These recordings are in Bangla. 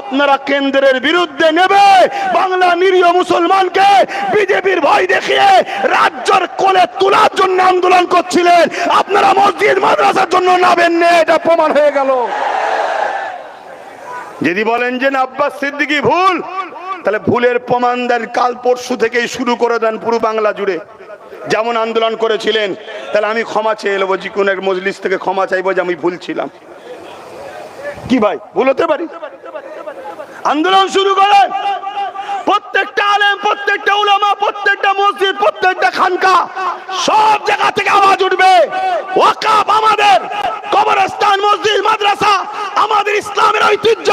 আপনারা কেন্দ্রের বিরুদ্ধে নেবে। বাংলা নিরীহ মুসলমানকে বিজেপির ভয় দেখিয়ে রাজ্যের কোলে তোলার জন্য আন্দোলন করছিলেন। আপনারা মসজিদ, মাদ্রাসার জন্য নাবেন না, এটা প্রমাণ হয়ে গেল। যদি বলেন যে আব্বাস সিদ্দিকি, ভুল। তাহলে ভুলের প্রমাণ দেন, কাল পরশু থেকেই শুরু করে দেন পুরো বাংলা জুড়ে। যেমন আন্দোলন করেছিলেন, তাহলে আমি ক্ষমা চেয়ে নেব, যে কোনো এক মজলিস থেকে ক্ষমা চাইব যে আমি ভুল ছিলাম। কি ভাই, ভুল হতে পারি? আন্দোলন শুরু করেন। প্রত্যেকটা আলেম, প্রত্যেকটা উলামা, প্রত্যেকটা মসজিদ, প্রত্যেকটা খানকা, সব জায়গা থেকে আওয়াজ উঠবে। ওয়াকাব আমাদের কবরস্থান, মসজিদ, মাদ্রাসা, আমাদের ইসলামের ঐতিহ্য।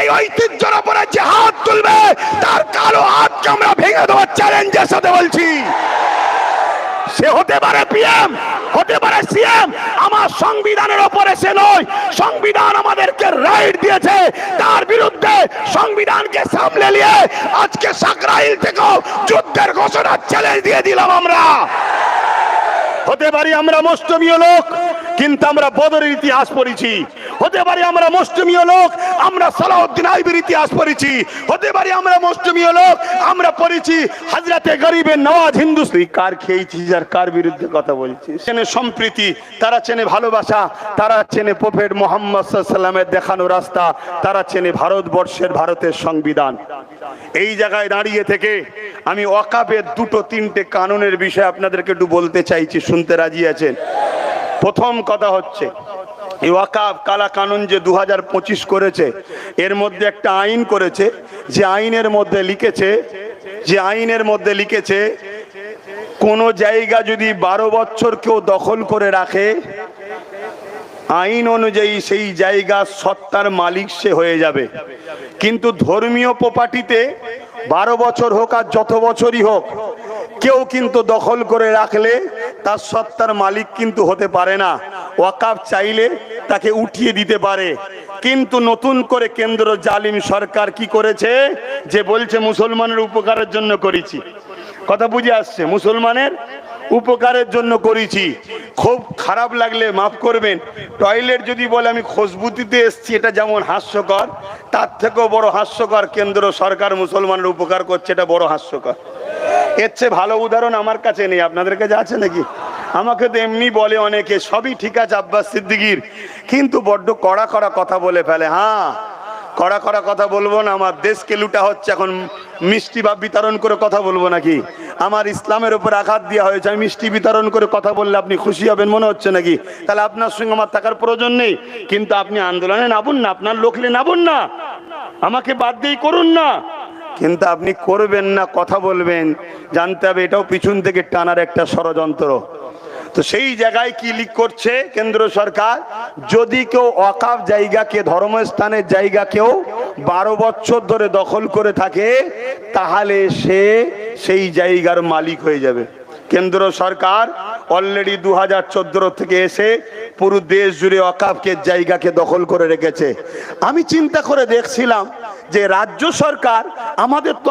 এই ঐতিহ্যের উপরে যে হাত তুলবে। তার কালো হাতকে আমরা ভেঙে দেওয়ার চ্যালেঞ্জের সাথে বলছি। সে হতে পারে পিএম, হতে পারে সিএম, আমার সংবিধানের ওপরে সে নয়। সংবিধান আমাদেরকে রাইট দিয়েছে। তার সংবিধানকে সামলে নিয়ে আজকে সাকরাইল থেকেও যুদ্ধের ঘোষণা চ্যালেঞ্জ দিয়ে দিলাম আমরা। হতে পারি আমরা মুষ্টমীয় লোক, কিন্তু আমরা বদরের ইতিহাস পড়েছি। হতে পারে আমরা মুষ্টমীয় লোক, আমরা সালাউদ্দিন আইবির ইতিহাস পড়েছি। হতে পারে আমরা মুষ্টমীয় লোক, আমরা পড়েছি হাজরাতে গরিবের নওয়াজ হিন্দু তুই কার খেয়েছিস আর কার বিরুদ্ধে কথা বলছিস? চেনে সম্প্রীতি, তারা চেনে ভালোবাসা, তারা চেনে প্রফেট মোহাম্মদ সাল্লামের দেখানো রাস্তা, তারা চেনে ভারতবর্ষের ভারতের সংবিধান। এই জায়গায় দাঁড়িয়ে থেকে আমি ওয়াকাবের দুটো তিনটে কানুনের বিষয়ে আপনাদেরকে একটু বলতে চাইছি, শুনতে রাজি আছেন? প্রথম কথা হচ্ছে ওয়াকাব কালা কানুন যে দু হাজার পঁচিশ করেছে, এর মধ্যে একটা আইন করেছে, যে আইনের মধ্যে লিখেছে, যে আইনের মধ্যে লিখেছে, কোন জায়গা যদি বারো বছর কেউ দখল করে রাখে, আইন অনুযায়ী সেই জায়গা সত্তার মালিক সে হয়ে যাবে। কিন্তু ধর্মীয় প্রপার্টিতে বারো বছর হোক আর যত বছরই হোক, কেউ কিন্তু দখল করে রাখলে তার সত্তার মালিক কিন্তু হতে পারে না। ওয়াকাফ চাইলে তাকে উঠিয়ে দিতে পারে। কিন্তু নতুন করে কেন্দ্র জালিম সরকার কি করেছে? যে বলছে, মুসলমানের উপকারের জন্য করেছি। কথা বুঝে আসছে, মুসলমানের উপকারের জন্য করেছি। খুব খারাপ লাগলে মাফ করবেন। টয়লেট যদি বলে, আমি খুশবুতিতে এসছি, এটা যেমন হাস্যকর, তার থেকেও বড় হাস্যকর কেন্দ্র সরকার মুসলমানের উপকার করছে, এটা বড় হাস্যকর। এর চেয়ে ভালো উদাহরণ আমার কাছে নেই। আপনাদের কাছে আছে নাকি? আমাকে তো এমনি বলে অনেকে, সবই ঠিক আছে আব্বাস সিদ্দিকির। কিন্তু বড্ড কড়া কড়া কথা বলে ফেলে হ্যাঁ? কড়া কড়া কথা বলব না, আমার দেশকে লুটা হচ্ছে এখন, মিষ্টি বা বিতরণ করে কথা বলব নাকি? আমার ইসলামের উপর আঘাত দেওয়া হয়েছে, আমি মিষ্টি বিতরণ করে কথা বললে আপনি খুশি হবেন, মনে হচ্ছে নাকি? তাহলে আপনার সঙ্গে আমার থাকার প্রয়োজন নেই, কিন্তু আপনি আন্দোলনে নামুন না, আপনার লোকলে নামুন না। আমাকে বাদ দিয়েই করুন না। কিন্তু আপনি করবেন না, কথা বলবেন। জানতে হবে এটাও পিছন থেকে টানার একটা ষড়যন্ত্র। তো সেই জায়গায় কি লিক করছে কেন্দ্র সরকার? যদি কেউ অকাপ জায়গাকে, ধর্মস্থানের জায়গা কেউ বারো বছর ধরে দখল করে থাকে, তাহলে সে সেই জায়গার মালিক হয়ে যাবে। কেন্দ্র সরকার অলরেডি দু হাজার চোদ্দ থেকে এসে পুরো দেশ জুড়ে অকাপকে, জায়গাকে দখল করে রেখেছে। আমি চিন্তা করে দেখছিলাম যে রাজ্য সরকার আমাদের তো